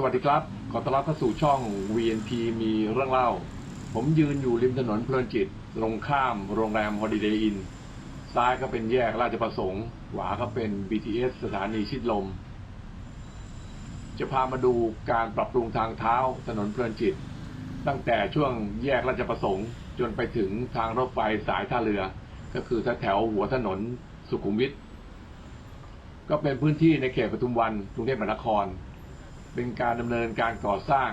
สวัสดีครับ ขอต้อนรับเข้าสู่ช่อง VNP มีเรื่องเล่า ผมยืนอยู่ริมถนนเพลินจิต ตรงข้ามโรงแรม Holiday Inn ซ้ายก็เป็นแยกราชประสงค์ ขวาก็เป็น BTS สถานีชิดลม จะพามาดูการปรับปรุงทางเท้าถนนเพลินจิต ตั้งแต่ช่วงแยกราชประสงค์ จนไปถึงทางรถไฟสายท่าเรือ ก็คือแถวหัวถนนสุขุมวิทก็เป็นพื้นที่ในเขตปทุมวันกรุงเทพมหานคร เป็นการดำเนินการก่อสร้าง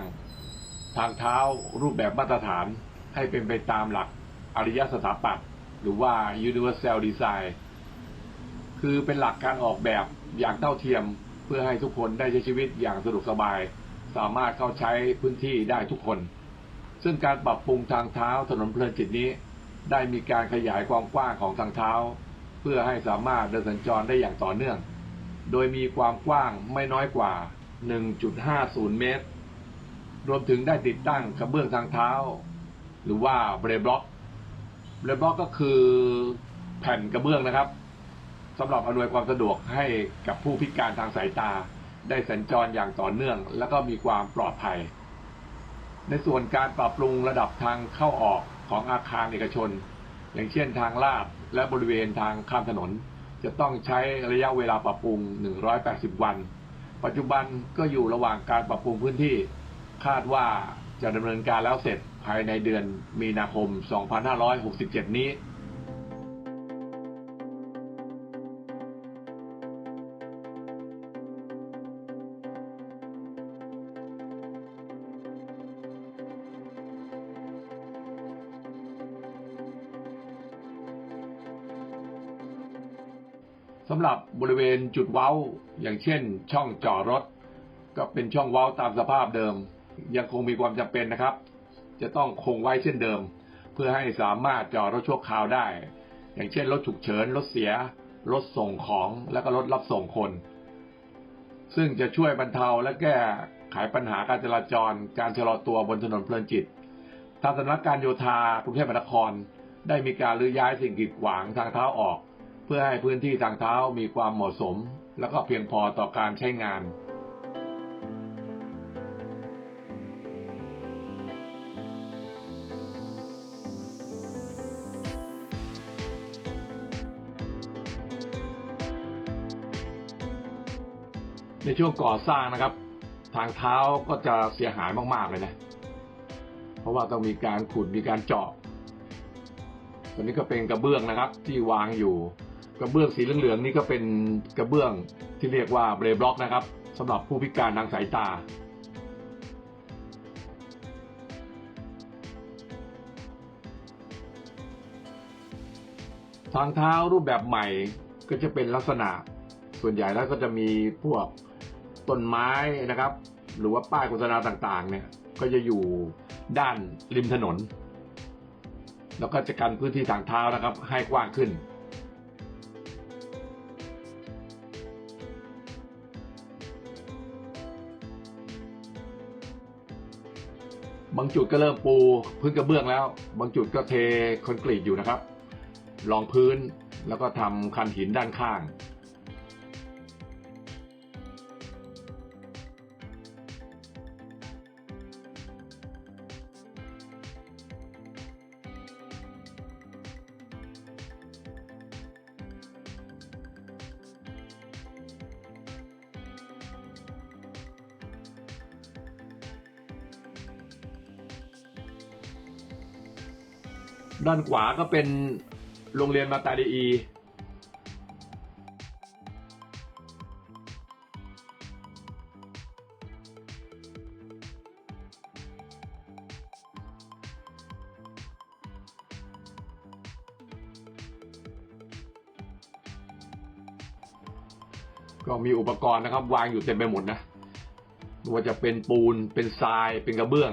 ทางเท้ารูปแบบมาตรฐานให้เป็นไปตามหลักอริยสถาปัตย์หรือว่า universal design คือเป็นหลักการออกแบบอย่างเท่าเทียมเพื่อให้ทุกคนได้ใช้ชีวิตอย่างสะดวกสบาย สามารถเข้าใช้พื้นที่ได้ทุกคน ซึ่งการปรับปรุงทางเท้าถนนเพลินจิตนี้ ได้มีการขยายความกว้างของทางเท้า เพื่อให้สามารถเดินสัญจรได้อย่างต่อเนื่อง โดยมีความกว้างไม่น้อยกว่า 1.50 เมตร รวมถึงได้ติดตั้งกระเบื้องทางเท้า หรือว่าเบรบล็อก เบรบล็อกก็คือแผ่นกระเบื้องนะครับสำหรับอำนวยความสะดวกให้กับผู้พิการทางสายตา ได้สัญจรอย่างต่อเนื่อง และก็มีความปลอดภัย ในส่วนการปรับปรุงระดับทางเข้าออกของอาคารเอกชน อย่างเช่นทางลาดและบริเวณทางข้ามถนน จะต้องใช้ระยะเวลาปรับปรุง 180 วัน ปัจจุบันก็อยู่ระหว่างการปรับปรุงพื้นที่คาดว่าจะดำเนินการแล้วเสร็จภายในเดือนมีนาคม 2567 นี้ สำหรับบริเวณจุดเว้า อย่างเช่น ช่องจอดรถ ก็เป็นช่องเว้าตามสภาพเดิม ยังคงมีความจำเป็นนะครับ จะต้องคงไว้เช่นเดิม เพื่อให้สามารถจอดรถชั่วคราวได้ อย่างเช่น รถฉุกเฉินรถเสีย รถส่งของและก็รถรับส่งคน ซึ่งจะช่วยบรรเทาและแก้ไขปัญหาการจราจร การชะลอตัวบนถนนเพลินจิตทางสำนักการโยธากรุงเทพมหานคร ได้มีการรื้อย้ายสิ่งกีดขวางทางเท้าออก เพื่อให้พื้นที่ทางเท้ามีความเหมาะสม และก็เพียงพอต่อการใช้งานในช่วงก่อสร้างนะครับ ทางเท้าก็จะเสียหายมากๆเลยนะ เพราะว่าต้องมีการขุดมีการเจาะตัวนี้ก็เป็นกระเบื้องนะครับ ที่วางอยู่ กระเบื้องสีเหลืองๆนี่ก็เป็นกระเบื้องที่เรียกว่าเบรบล็อกนะครับสำหรับผู้พิการทางสายตา ทางเท้ารูปแบบใหม่ก็จะเป็นลักษณะส่วนใหญ่แล้วก็จะมีพวกต้นไม้นะครับ หรือว่าป้ายโฆษณาต่างๆ เนี่ยก็จะอยู่ด้านริมถนน แล้วก็จะกันพื้นที่ทางเท้านะครับ ให้กว้างขึ้น บางจุดก็เริ่มปูพื้นกระเบื้องแล้ว บางจุดก็เทคอนกรีตอยู่นะครับรองพื้นแล้วก็ทำคันหินด้านข้าง ด้านขวาก็เป็นโรงเรียนมาตาดีอีก็มีอุปกรณ์นะครับ วางอยู่เต็มไปหมดนะไม่ว่าจะเป็นปูนเป็นทรายเป็นกระเบื้อง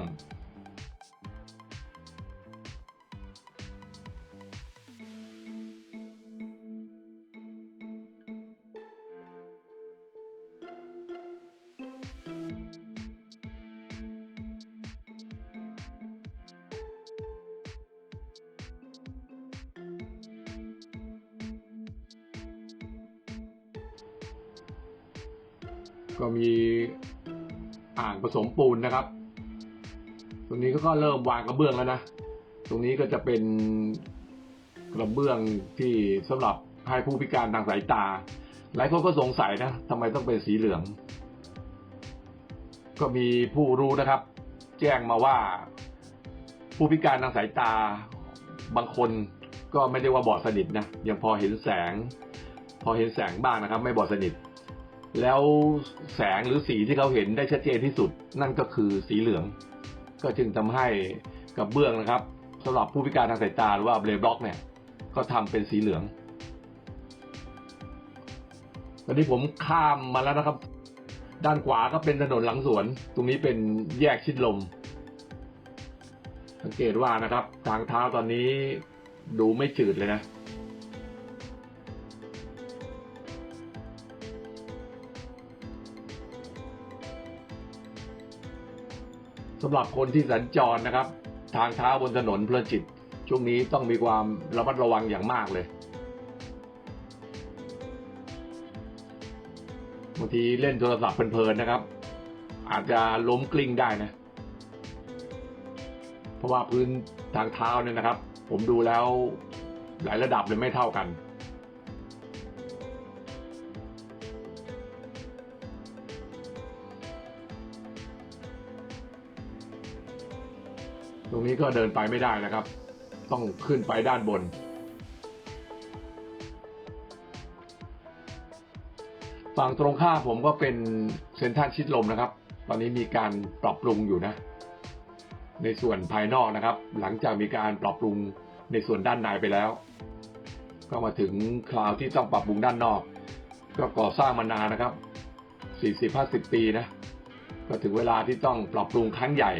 ก็มีอ่างผสมปูนนะครับ ตรงนี้ก็เริ่มวางกระเบื้องแล้วนะ ตรงนี้ก็จะเป็นกระเบื้องที่สำหรับให้ผู้พิการทางสายตา หลายคนก็สงสัยนะทำไมต้องเป็นสีเหลือง ก็มีผู้รู้นะครับ แจ้งมาว่า ผู้พิการทางสายตาบางคนก็ไม่ได้ว่าบอดสนิทนะยังพอเห็นแสง พอเห็นแสงบ้างนะครับ ไม่บอดสนิท แล้วแสงหรือสีที่เขาเห็นได้ชัดเจนที่สุด นั่นก็คือสีเหลือง ก็จึงทำให้กับเบื้องนะครับสำหรับผู้พิการทางสายตาหรือว่าเบลบล็อกเนี่ยก็ทำเป็นสีเหลือง ตอนนี้ผมข้ามมาแล้วนะครับ ด้านขวาก็เป็นถนนหลังสวน ตรงนี้เป็นแยกชิดลม สังเกตว่านะครับ ทางเท้าตอนนี้ดูไม่จืดเลยนะ สำหรับคนที่สัญจรนะครับ ทางเท้าบนถนนเพลินจิต ช่วงนี้ต้องมีความระมัดระวังอย่างมากเลยบางทีเล่นโทรศัพท์เพลินๆนะครับ อาจจะล้มกลิ้งได้นะ เพราะว่าพื้นทางเท้าเนี่ยนะครับ ผมดูแล้วหลายระดับเลยไม่เท่ากัน รงนี้ก็เดินไปไม่ได้นะครับ ต้องขึ้นไปด้านบน ฝั่งตรงข้ามผมก็เป็นเซ็นทรัลชิดลมนะครับ ตอนนี้มีการปรับปรุงอยู่นะ ในส่วนภายนอกนะครับ หลังจากมีการปรับปรุงในส่วนด้านในไปแล้ว ก็มาถึงคราวที่ต้องปรับปรุงด้านนอก ก็ก่อสร้างมานานนะครับ 40-50 ปีนะ ก็ถึงเวลาที่ต้องปรับปรุงครั้งใหญ่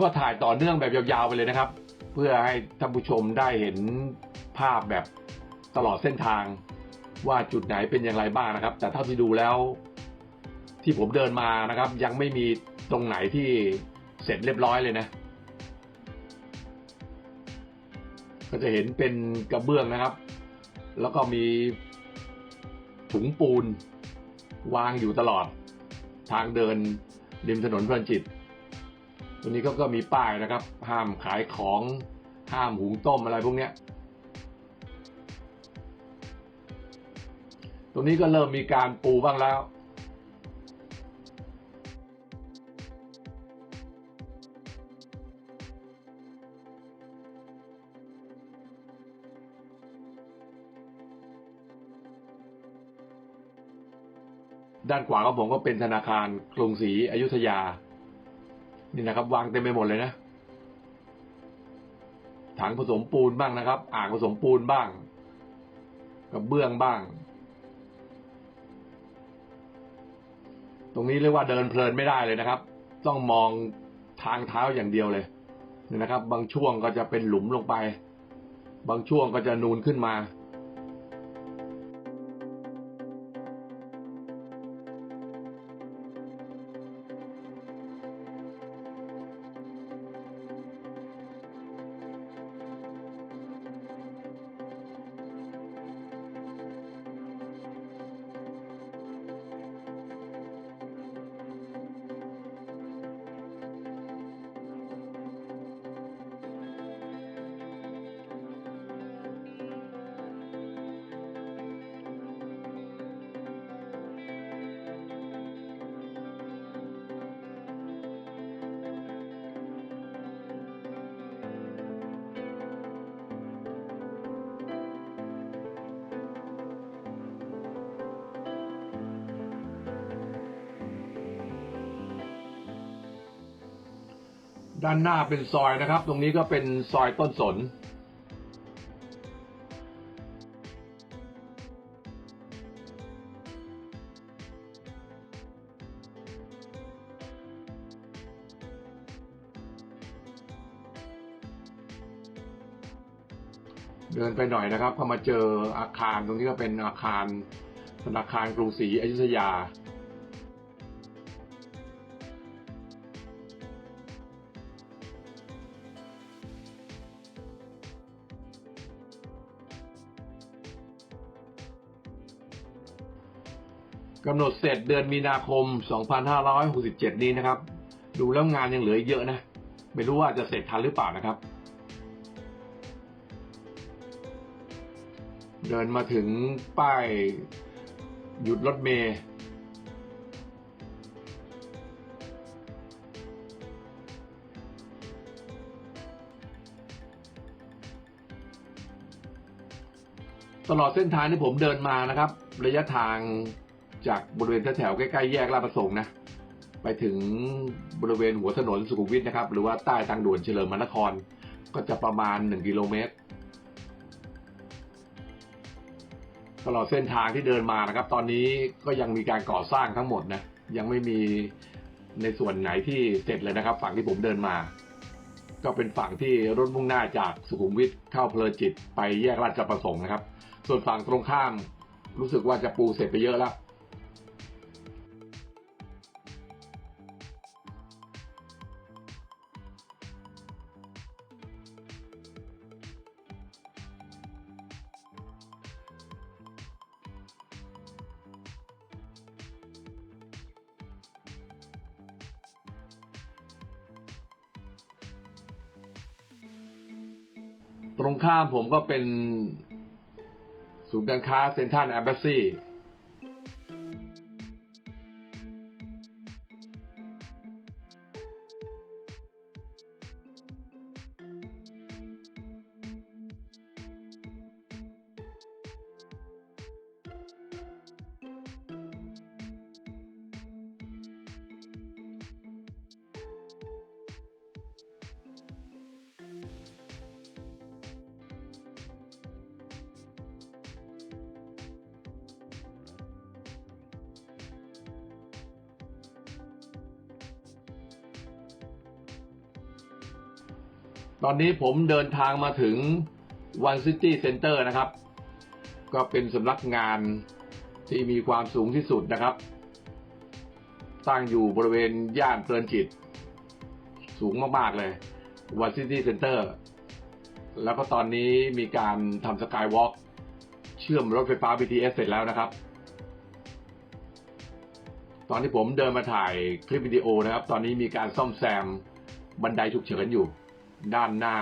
ก็ถ่ายต่อเนื่องแบบยาวๆไปเลยนะครับ เพื่อให้ท่านผู้ชมได้เห็นภาพแบบตลอดเส้นทางว่าจุดไหนเป็นอย่างไรบ้างนะครับ แต่เท่าที่ดูแล้ว ที่ผมเดินมานะครับ ยังไม่มีตรงไหนที่เสร็จเรียบร้อยเลยนะ ก็จะเห็นเป็นกระเบื้องนะครับ แล้วก็มีถุงปูนวางอยู่ตลอด ทางเดินริมถนนเพลินจิต ตรงนี้ก็ก็มีป้ายนะครับ ห้ามขายของห้ามหุงต้มอะไรพวกเนี้ยตรงนี้ก็เริ่มมีการปูบ้างแล้วด้านขวาของผมก็เป็นธนาคารกรุงศรีอยุธยา นี่นะครับ วางเต็มไปหมดเลยนะ ถังผสมปูนบ้างนะครับ อ่างผสมปูนบ้างกับเบื้องบ้าง ตรงนี้เรียกว่าเดินเพลินไม่ได้เลยนะครับ ต้องมองทางเท้าอย่างเดียวเลยนี่นะครับ บางช่วงก็จะเป็นหลุมลงไป บางช่วงก็จะนูนขึ้นมา ด้านหน้าเป็นซอยนะครับ ตรงนี้ก็เป็นซอยต้นสน เดินไปหน่อยนะครับก็มาเจออาคารตรงนี้ก็เป็นอาคารธนาคารกรุงศรีอยุธยา กำหนดเสร็จเดือนมีนาคม 2567 นี้นะครับ ดูแล้วงานยังเหลืออีกเยอะนะ ไม่รู้ว่าจะเสร็จทันหรือเปล่านะครับ เดินมาถึงป้ายหยุดรถเมย์ตลอดเส้นทางที่ผมเดินมานะครับ ระยะทาง จากบริเวณแถวใกล้ๆแยกลาดประสงค์นะไปถึงบริเวณหัวถนนสุขุมวิทนะครับ หรือว่าใต้ทางด่วนเฉลิมมนคร ก็จะประมาณ 1 กิโลเมตร ตลอดเส้นทางที่เดินมานะครับ ตอนนี้ก็ยังมีการก่อสร้างทั้งหมดนะยังไม่มีในส่วนไหนที่เสร็จเลยนะครับ ฝั่งที่ผมเดินมา ก็เป็นฝั่งที่รถมุ่งหน้าจากสุขุมวิทเข้าเพลินจิต ไปแยกราชประสงค์นะครับ ส่วนฝั่งตรงข้ามรู้สึกว่าจะปูเสร็จไปเยอะแล้ว ตรงข้ามผมก็เป็นศูนย์การค้าเซ็นทรัลแอมบาซี ตอนนี้ผมเดินทางมาถึง One City Center นะครับ ก็เป็นสำนักงานที่มีความสูงที่สุดนะครับ ตั้งอยู่บริเวณย่านเพลินจิต สูงมากๆเลย One City Center แล้วก็ตอนนี้มีการทำสกายวอล์กเชื่อมรถไฟฟ้า BTS เสร็จแล้วนะครับ ตอนที่ผมเดินมาถ่ายคลิปวิดีโอนะครับ ตอนนี้มีการซ่อมแซมบันไดฉุกเฉินอยู่ ด้านหน้า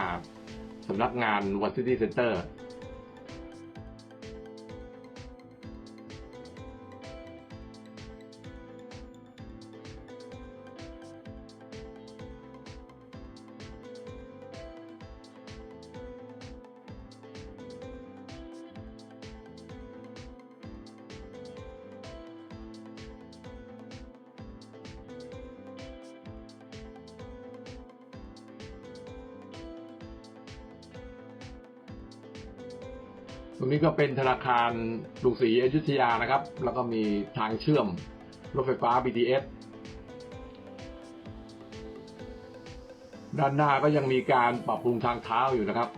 สำนักงานวันซิตี้เซ็นเตอร์ ตรงนี้ก็เป็นธนาคารกรุงศรีอยุธยานะครับ แล้วก็มีทางเชื่อมรถไฟฟ้า BTS ด้านหน้าก็ยังมีการปรับปรุงทางเท้าอยู่นะครับ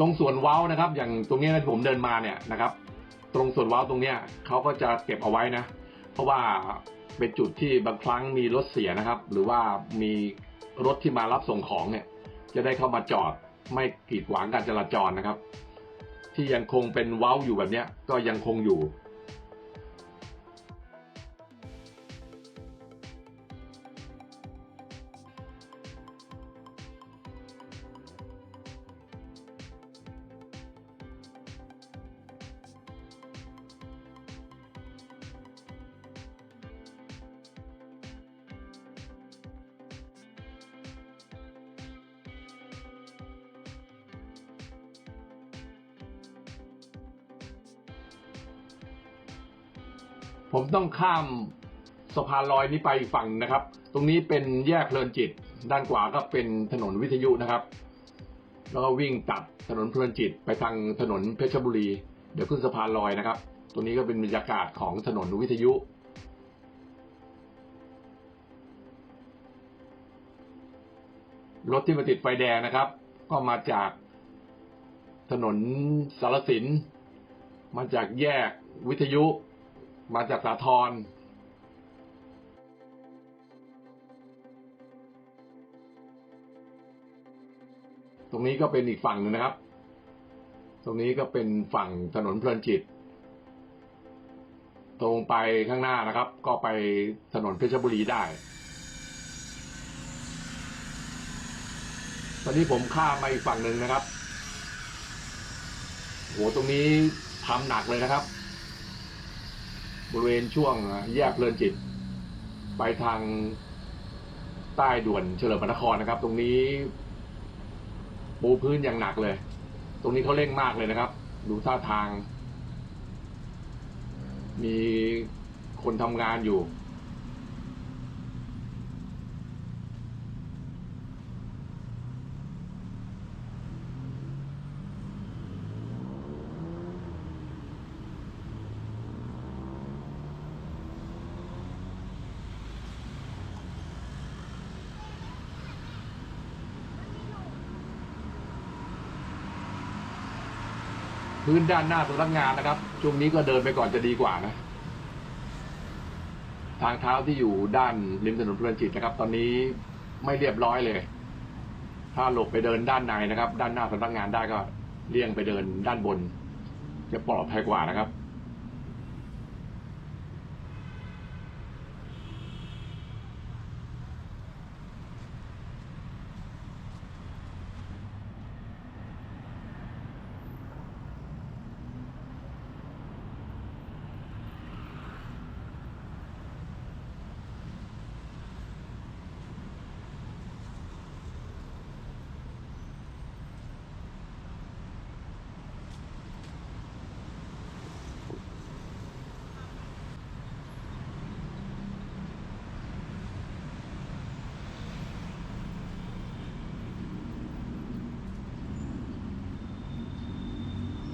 ตรงส่วนเว้านะครับ อย่างตรงนี้ที่ผมเดินมาเนี่ยนะครับ ตรงส่วนเว้าตรงเนี้ยเขาก็จะเก็บเอาไว้นะ เพราะว่าเป็นจุดที่บางครั้งมีรถเสียนะครับ หรือว่ามีรถที่มารับส่งของเนี่ย จะได้เข้ามาจอดไม่กีดขวางการจราจรนะครับ ที่ยังคงเป็นเว้าอยู่แบบเนี้ยก็ยังคงอยู่ ผมต้องข้ามสะพานลอยนี้ไปอีกฝั่งนะครับ ตรงนี้เป็นแยกเพลินจิต ด้านขวาก็เป็นถนนวิทยุนะครับ แล้วก็วิ่งตัดถนนเพลินจิตไปทางถนนเพชรบุรี เดี๋ยวขึ้นสะพานลอยนะครับ ตรงนี้ก็เป็นบรรยากาศของถนนวิทยุรถที่มาติดไฟแดงนะครับ ก็มาจากถนนสารสิน มาจากแยกวิทยุ มาจากสาทรตรงนี้ก็เป็นอีกฝั่งหนึ่งนะครับ ตรงนี้ก็เป็นฝั่งถนนเพลินจิต ตรงไปข้างหน้านะครับ ก็ไปถนนเพชรบุรีได้ ตอนนี้ผมข้ามมาอีกฝั่งหนึ่งนะครับ โห ตรงนี้ทำหนักเลยนะครับ บริเวณช่วงแยกเพลินจิต ไปทางใต้ด่วนเฉลิมพระนครนะครับ ตรงนี้ปูพื้นอย่างหนักเลย ตรงนี้เขาเร่งมากเลยนะครับ ดูท่าทาง มีคนทำงานอยู่ พื้นด้านหน้าสำนักงานนะครับ ช่วงนี้ก็เดินไปก่อนจะดีกว่านะ ทางเท้าที่อยู่ด้านริมถนนเพลินจิตนะครับ ตอนนี้ไม่เรียบร้อยเลย ถ้าหลบไปเดินด้านในนะครับ ด้านหน้าสำนักงานได้ก็เลี่ยงไปเดินด้านบน จะปลอดภัยกว่านะครับ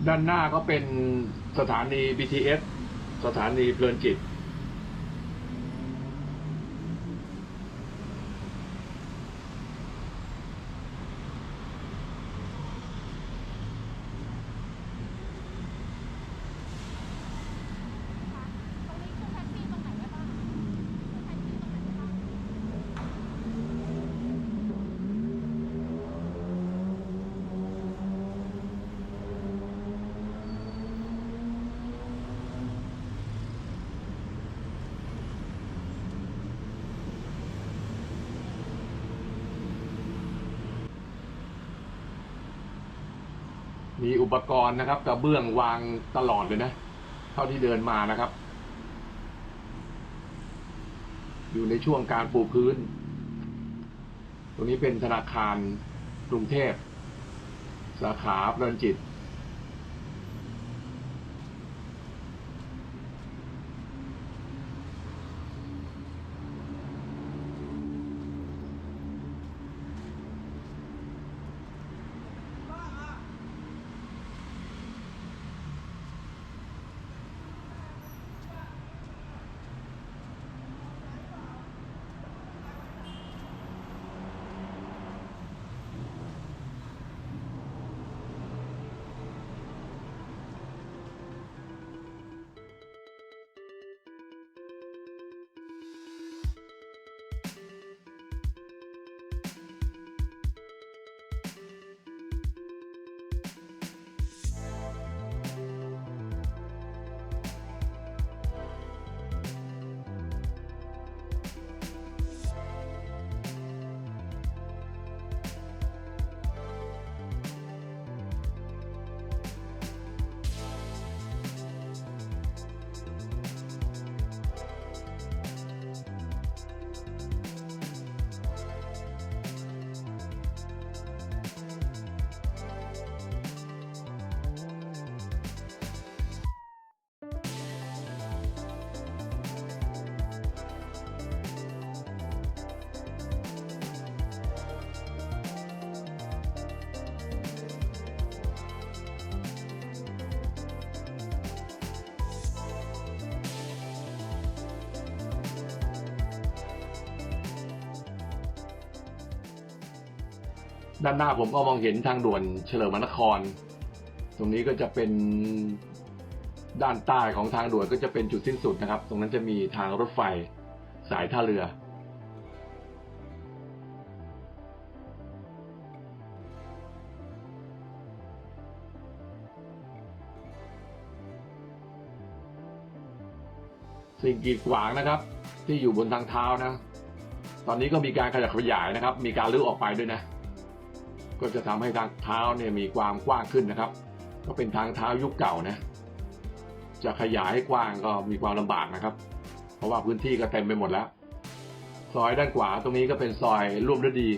ด้านหน้าก็เป็นสถานี BTS สถานีเพลินจิต ตรงนี้คือแท็กซี่ตรงไหนได้บ้างคือแท็กซี่ตรงไหนได้บ้าง มีอุปกรณ์นะครับกระเบื้องวางตลอดเลยนะ เท่าที่เดินมานะครับ อยู่ในช่วงการปูพื้น ตรงนี้เป็นธนาคารกรุงเทพ สาขาเพลินจิต ด้านหน้าผมก็มองเห็นทางด่วนเฉลิมนคร ตรงนี้ก็จะเป็นด้านใต้ของทางด่วนก็จะเป็นจุดสิ้นสุดนะครับ ตรงนั้นจะมีทางรถไฟสายท่าเรือ สิ่งกีดขวางนะครับ ที่อยู่บนทางเท้านะ ตอนนี้ก็มีการขยับขยายนะครับ มีการลื้อออกไปด้วยนะ ก็จะทำให้ทางเท้าเนี่ยมีความกว้างขึ้นนะครับ ก็เป็นทางเท้ายุคเก่านะจะขยายให้กว้างก็มีความลำบากนะครับ เพราะว่าพื้นที่ก็เต็มไปหมดแล้ว ซอยด้านขวาตรงนี้ก็เป็นซอยร่วมฤดี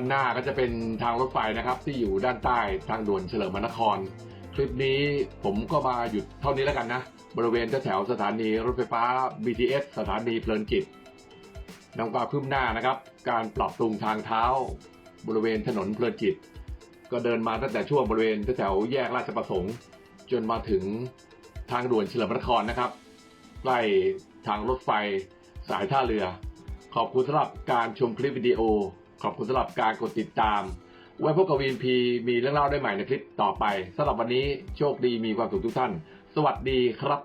านหน้าก็จะเป็นทางรถไฟนะครับ ที่อยู่ด้านใต้ทางด่วนเฉลิมพระนคร คลิปนี้ผมก็มาหยุดเท่านี้แล้วกันนะ บริเวณแถวสถานีรถไฟฟ้า BTS สถานีเพลินจิตนำความคืบหน้านะครับ การปรับปรุงทางเท้า บริเวณถนนเพลินจิต ก็เดินมาตั้งแต่ช่วงบริเวณแถวแยกราชประสงค์ จนมาถึงทางด่วนเฉลิมพระนครนะครับใกล้ทางรถไฟสายท่าเรือ ขอบคุณสำหรับการชมคลิปวิดีโอ ขอบคุณสำหรับการกดติดตาม ไว้พบกับวีนพีมีเรื่องเล่าได้ใหม่ในคลิปต่อไปสำหรับวันนี้โชคดีมีความสุขทุกท่าน สวัสดีครับ